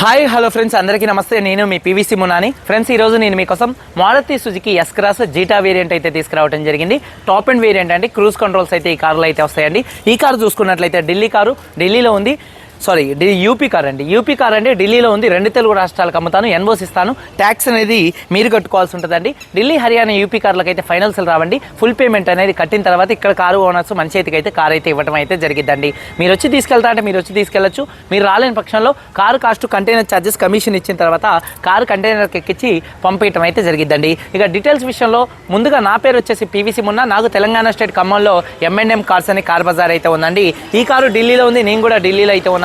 Hi hello friends అందరికీ నమస్తే. నేను మీ పీవీసీ మునాని ఫ్రెండ్స్ ఈ రోజు నేను మీకోసం Maruti Suzuki S cross Zeta variant అయితే తీసుకురావడం జరిగింది. టాప్ అండ్ వేరియంట్ అండి క్రూజ్ కంట్రోల్స్ అయితే ఈ కార్లో అయితే వస్తాయండి. ఈ కారు చూసుకున్నట్లయితే ఢిల్లీ కారు. ఢిల్లీలో ఉంది. సారీ యూపీ కార్ అండి. యూపీ కార్ అండి ఢిల్లీలో ఉంది. రెండు తెలుగు రాష్ట్రాలకు అమ్ముతాను ఎన్ఓస్ ఇస్తాను. ట్యాక్స్ అనేది మీరు కట్టుకోవాల్సి ఉంటుందండి. ఢిల్లీ హర్యానా యూపీ కార్లకు అయితే ఫైనల్స్ రావండి. ఫుల్ పేమెంట్ అనేది కట్టిన తర్వాత ఇక్కడ కారు ఓనర్స్ మన చేతికి అయితే కార్ అయితే ఇవ్వడం అయితే జరిగిద్దండి. మీరు వచ్చి తీసుకెళ్తా అంటే మీరు వచ్చి తీసుకెళ్ళొచ్చు మీరు రాలేని పక్షంలో car cost container charges commission ఇచ్చిన తర్వాత కారు కంటైనర్కి ఎక్కించి పంపించడం అయితే జరిగిద్దండి. ఇక డీటెయిల్స్ విషయంలో ముందుగా నా పేరు వచ్చేసి పీవీసీ మున్న. నాకు తెలంగాణ స్టేట్ ఖమ్మంలో ఎంఎన్ఎం కార్స్ అని కార్ బజార్ అయితే ఉందండి. ఈ కారు ఢిల్లీలో ఉంది. నేను కూడా ఢిల్లీలో అయితే ఉన్నాను.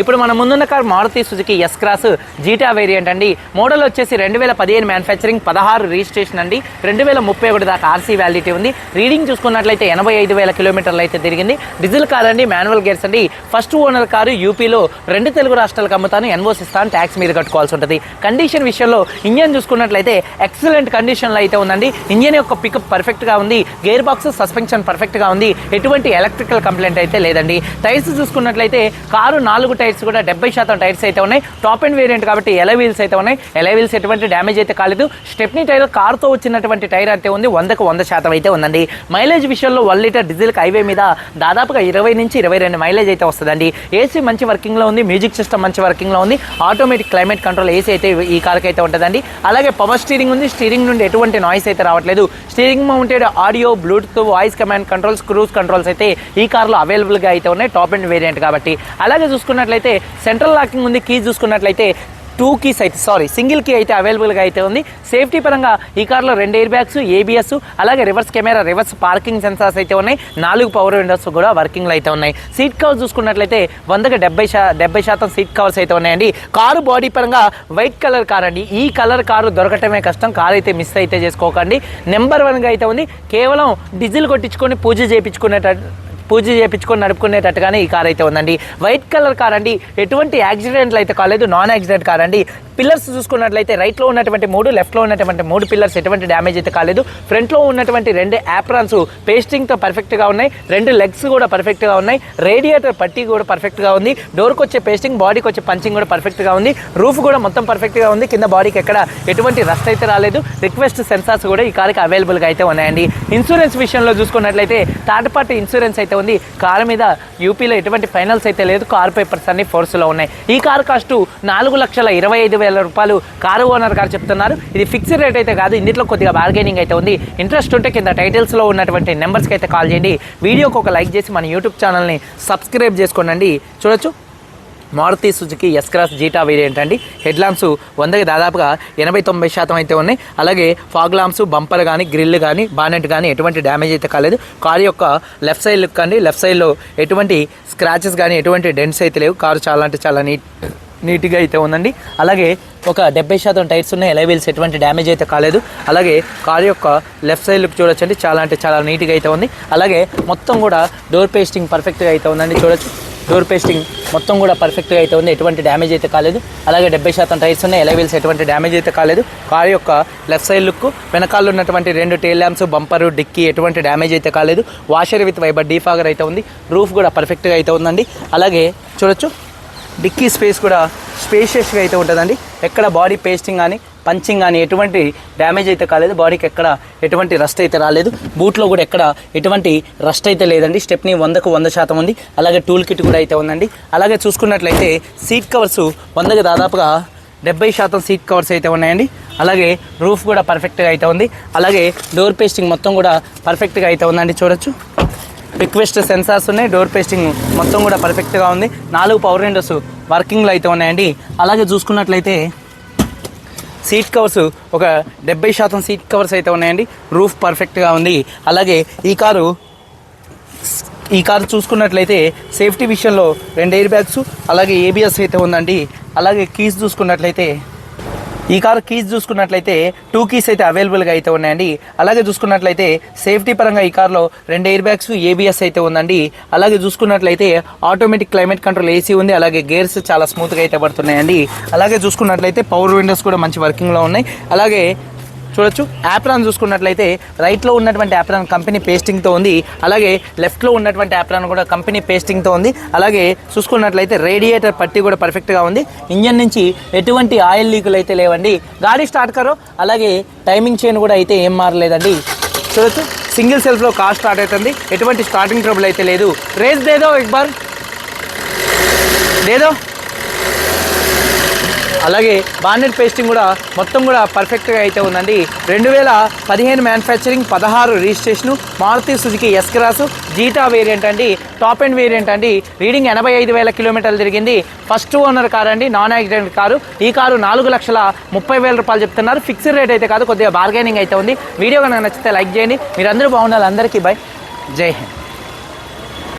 ఇప్పుడు మన ముందున్న car Maruti Suzuki S cross Zeta variant అండి. మోడల్ వచ్చేసి రెండు వేల పదిహేను మ్యానుఫ్యాక్చరింగ్ పదహారు రిజిస్ట్రేషన్ అండి. రెండు వేల ముప్పై ఒకటి దాకా ఆర్సీ వ్యాలిడిటీ ఉంది. రీడింగ్ చూసుకున్నట్లయితే ఎనభై ఐదు వేల కిలోమీటర్లు అయితే తిరిగింది. డీజిల్ కార్ అండి మాన్యువల్ గేర్స్ అండి. ఫస్ట్ ఓనర్ కారు యూపీలో రెండు తెలుగు రాష్ట్రాలకు అమ్ముతాను. ఎన్ఓస్ ఇస్తాను ట్యాక్స్ మీద కట్టుకోవాల్సి ఉంటుంది. కండిషన్ విషయంలో ఇంజన్ చూసుకున్నట్లయితే ఎక్సలెంట్ కండిషన్లో అయితే ఉందండి. ఇంజన్ యొక్క పికప్ పర్ఫెక్ట్గా ఉంది. గేర్ బాక్స్ సస్పెన్షన్ పర్ఫెక్ట్గా ఉంది. ఎటువంటి ఎలక్ట్రికల్ కంప్లైంట్ అయితే లేదండి. టైర్స్ చూసుకున్నట్లయితే కారు నాలుగు టైర్స్ కూడా డెబ్బై శాతం టైర్స్ అయితే ఉన్నాయి. టాప్ అండ్ వేరియంట్ కాబట్టి ఎల వీల్స్ అయితే ఉన్నాయి. ఎల వీల్స్ ఎటువంటి డ్యామేజ్ అయితే కాలేదు. స్టెప్నీ టైర్ కార్తో వచ్చినటువంటి టైర్ అయితే ఉంది. వందకు వంద శాతం అయితే ఉందండి. మైలేజ్ విషయంలో వన్ లీటర్ డీజిల్ హైవే మీద దాదాపుగా ఇరవై నుంచి ఇరవై రెండు మైలేజ్ అయితే వస్తుందండి. ఏసీ మంచి వర్కింగ్లో ఉంది. మ్యూజిక్ సిస్టమ్ మంచి వర్కింగ్లో ఉంది. ఆటోమేటిక్ క్లైమేట్ కంట్రోల్ ఏసీ అయితే ఈ కార్కి అయితే ఉంటుందండి. అలాగే పవర్ స్టీరింగ్ ఉంది. స్టీరింగ్ నుండి ఎటువంటి నాయిస్ అయితే రావట్లేదు. Steering mounted audio bluetooth voice command controls cruise controls అయితే ఈ కార్లో అవైలబుల్గా అయితే ఉన్నాయి. టాప్ అండ్ వేరియంట్ కాబట్టి. అలాగే చూసుకున్నట్లయితే సెంట్రల్ లాకింగ్ ఉంది కీ చూసుకున్నట్లయితే టూ కీస్ అయితే సారీ సింగిల్ కీ అయితే అవైలబుల్గా అయితే ఉంది. సేఫ్టీ పరంగా ఈ కార్లో రెండు ఎయిర్ బ్యాగ్స్ ఏబిఎస్ అలాగే reverse camera reverse parking sensors అయితే ఉన్నాయి. నాలుగు పవర్ విండోస్ కూడా వర్కింగ్లో అయితే ఉన్నాయి. సీట్ కవర్స్ చూసుకున్నట్లయితే వందకి డెబ్బై శా డెబ్బై శాతం సీట్ కవర్స్ అయితే ఉన్నాయండి. కారు బాడీ పరంగా వైట్ కలర్ కార్ అండి. ఈ కలర్ కారు దొరకటమే కష్టం. కార్ అయితే మిస్ అయితే చేసుకోకండి. నెంబర్ వన్గా అయితే ఉంది. కేవలం డీజిల్ కొట్టించుకొని పూజ చేయించుకునేట పూజ చేయించుకొని నడుపుకునేటట్టుగానే ఈ కార్ అయితే ఉందండి. వైట్ కలర్ కార్ అండి. ఎటువంటి యాక్సిడెంట్లు అయితే కాలేదు. నాన్ యాక్సిడెంట్ కార్ అండి. పిల్లర్స్ చూసుకున్నట్లయితే రైట్లో ఉన్నటువంటి మూడు లెఫ్ట్లో ఉన్నటువంటి మూడు పిల్లర్స్ ఎటువంటి డ్యామేజ్ అయితే కాలేదు. ఫ్రంట్లో ఉన్నటువంటి రెండు యాప్రాన్స్ పేస్టింగ్తో పర్ఫెక్ట్గా ఉన్నాయి. రెండు లెగ్స్ కూడా పర్ఫెక్ట్గా ఉన్నాయి. రేడియేటర్ పట్టీ కూడా పర్ఫెక్ట్గా ఉంది. డోర్కి వచ్చే పేస్టింగ్ బాడీకి వచ్చే పంచింగ్ కూడా పర్ఫెక్ట్గా ఉంది. రూఫ్ కూడా మొత్తం పర్ఫెక్ట్గా ఉంది. కింద బాడీకి ఎక్కడ ఎటువంటి రస్ట్ అయితే రాలేదు. రిక్వెస్ట్ సెన్సార్స్ కూడా ఈ కార్కి అవైలబుల్గా అయితే ఉన్నాయండి. ఇన్సూరెన్స్ విషయంలో చూసుకున్నట్లయితే థర్డ్ పార్టీ ఇన్సూరెన్స్ అయితే ఉంది. కారు మీద యూపీలో ఎటువంటి ఫైనల్స్ అయితే లేదు. కార్ పేపర్స్ అన్ని ఫోర్స్లో ఉన్నాయి. ఈ కార్ కాస్ట్ నాలుగు లక్షల ఇరవై ఐదు వేల రూపాయలు కారు ఓనర్ గారు చెప్తున్నారు. ఇది ఫిక్స్డ్ రేట్ అయితే కాదు ఇందులో కొద్దిగా బార్గెనింగ్ అయితే ఉంది. ఇంట్రెస్ట్ ఉంటే కింద టైటిల్స్లో ఉన్నటువంటి నెంబర్స్కి అయితే కాల్ చేయండి. వీడియోకి ఒక లైక్ చేసి మన యూట్యూబ్ ఛానల్ని సబ్స్క్రైబ్ చేసుకోండి చూడొచ్చు. Maruti Suzuki S cross Zeta variant అండి. హెడ్ ల్యాంప్స్ వందకి దాదాపుగా ఎనభై తొంభై శాతం అయితే ఉన్నాయి. అలాగే ఫాగ్ ల్యాంప్స్ బంపర్ కానీ గ్రిల్ కానీ బానెట్ కానీ ఎటువంటి డ్యామేజ్ అయితే కాలేదు. కారు యొక్క లెఫ్ట్ సైడ్ లుక్ అండి. లెఫ్ట్ సైడ్లో ఎటువంటి స్క్రాచెస్ కానీ ఎటువంటి డెంట్స్ అయితే లేవు. కారు చాలా అంటే చాలా నీట్ నీట్గా అయితే ఉందండి. అలాగే ఒక డెబ్బై శాతం టైర్స్ ఉన్నాయి. ఎలా వీల్స్ ఎటువంటి డ్యామేజ్ అయితే కాలేదు. అలాగే కార్ యొక్క లెఫ్ట్ సైడ్ లుక్ చూడొచ్చండి. చాలా అంటే చాలా నీట్గా అయితే ఉంది. అలాగే మొత్తం కూడా డోర్ పేస్టింగ్ పర్ఫెక్ట్గా అయితే ఉందండి. చూడొచ్చు. డోర్ పేస్టింగ్ మొత్తం కూడా పర్ఫెక్ట్గా అయితే ఉంది. ఎటువంటి డ్యామేజ్ అయితే కాలేదు. అలాగే డెబ్బై శాతం టైర్స్ ఉన్నాయి. ఎలా వీల్స్ ఎటువంటి డ్యామేజ్ అయితే కాలేదు. కార్ యొక్క లెఫ్ట్ సైడ్ లుక్ వెనకాల ఉన్నటువంటి రెండు టైల్ ల్యాంప్స్ బంపరు డిక్కీ ఎటువంటి డ్యామేజ్ అయితే కాలేదు. వాషర్ విత్ వైబర్ డీఫాగర్ అయితే ఉంది. రూఫ్ కూడా పర్ఫెక్ట్గా అయితే ఉందండి. అలాగే చూడొచ్చు. డిక్కీ స్పేస్ కూడా స్పేషియస్గా అయితే ఉంటుందండి. ఎక్కడ బాడీ పేస్టింగ్ కానీ పంచింగ్ కానీ ఎటువంటి డ్యామేజ్ అయితే కాలేదు. బాడీకి ఎక్కడ ఎటువంటి రస్ట్ అయితే రాలేదు. బూట్లో కూడా ఎక్కడ ఎటువంటి రస్ట్ అయితే లేదండి. స్టెప్ని వందకు వంద శాతం ఉంది. అలాగే టూల్ కిట్ కూడా అయితే ఉందండి. అలాగే చూసుకున్నట్లయితే సీట్ కవర్స్ వందకు దాదాపుగా డెబ్బై శాతం సీట్ కవర్స్ అయితే ఉన్నాయండి. అలాగే రూఫ్ కూడా పర్ఫెక్ట్గా అయితే ఉంది. అలాగే డోర్ పేస్టింగ్ మొత్తం కూడా పర్ఫెక్ట్గా అయితే ఉందండి. చూడొచ్చు. రిక్వెస్ట్ సెన్సార్స్ ఉన్నాయి డోర్ పేస్టింగ్ మొత్తం కూడా పర్ఫెక్ట్గా ఉంది. నాలుగు పవర్ విండోస్ వర్కింగ్లో అయితే ఉన్నాయండి. అలాగే చూసుకున్నట్లయితే సీట్ కవర్స్ ఒక డెబ్బై శాతం సీట్ కవర్స్ అయితే ఉన్నాయండి. రూఫ్ పర్ఫెక్ట్గా ఉంది. అలాగే ఈ కారు ఈ కారు చూసుకున్నట్లయితే సేఫ్టీ విషయంలో రెండు ఎయిర్ బ్యాగ్స్ అలాగే ఏబిఎస్ అయితే ఉందండి. అలాగే కీస్ చూసుకున్నట్లయితే ఈ కారు కీస్ చూసుకున్నట్లయితే టూ కీస్ అయితే అవైలబుల్గా అయితే ఉన్నాయండి. అలాగే చూసుకున్నట్లయితే సేఫ్టీ పరంగా ఈ కార్లో రెండు ఎయిర్ బ్యాగ్స్ ఏబిఎస్ అయితే ఉందండి. అలాగే చూసుకున్నట్లయితే ఆటోమేటిక్ క్లైమేట్ కంట్రోల్ ఏసీ ఉంది. అలాగే గేర్స్ చాలా స్మూత్గా అయితే పడుతున్నాయండి. అలాగే చూసుకున్నట్లయితే పవర్ విండోస్ కూడా మంచి వర్కింగ్లో ఉన్నాయి. అలాగే చూడొచ్చు. యాప్రాన్ చూసుకున్నట్లయితే రైట్లో ఉన్నటువంటి యాప్రాన్ కంపెనీ పేస్టింగ్తో ఉంది. అలాగే లెఫ్ట్లో ఉన్నటువంటి యాప్రాన్ కూడా కంపెనీ పేస్టింగ్తో ఉంది. అలాగే చూసుకున్నట్లయితే రేడియేటర్ పట్టి కూడా పర్ఫెక్ట్గా ఉంది. ఇంజన్ నుంచి ఎటువంటి ఆయిల్ లీకులు అయితే లేవండి. గాడి స్టార్ట్ కరో అలాగే టైమింగ్ చైన్ కూడా అయితే ఏం మారలేదండి. చూడొచ్చు. సింగిల్ సెల్ఫ్లో కార్ స్టార్ట్ అవుతుంది. ఎటువంటి స్టార్టింగ్ ట్రబుల్ అయితే లేదు. రేస్ దేదో ఎక్ దేదో. లేదో అలాగే బాండెడ్ పేస్టింగ్ కూడా మొత్తం కూడా పర్ఫెక్ట్గా అయితే ఉందండి. రెండు వేల పదిహేను మ్యానుఫ్యాక్చరింగ్ పదహారు registration Maruti Suzuki S cross Zeta variant అండి. టాప్ అండ్ వేరియంట్ అండి. రీడింగ్ ఎనభై ఐదు వేల కిలోమీటర్లు తిరిగింది. ఫస్ట్ ఓనర్ కార్ అండి నాన్ యాక్సిడెంట్ కారు ఈ కారు నాలుగు లక్షల ముప్పై వేల రూపాయలు చెప్తున్నారు. ఫిక్స్డ్ రేట్ అయితే కాదు కొద్దిగా బార్గెనింగ్ అయితే ఉంది. వీడియో కనుక నచ్చితే లైక్ చేయండి. మీరందరూ బాగుండాలి. అందరికీ బై జై హింద్.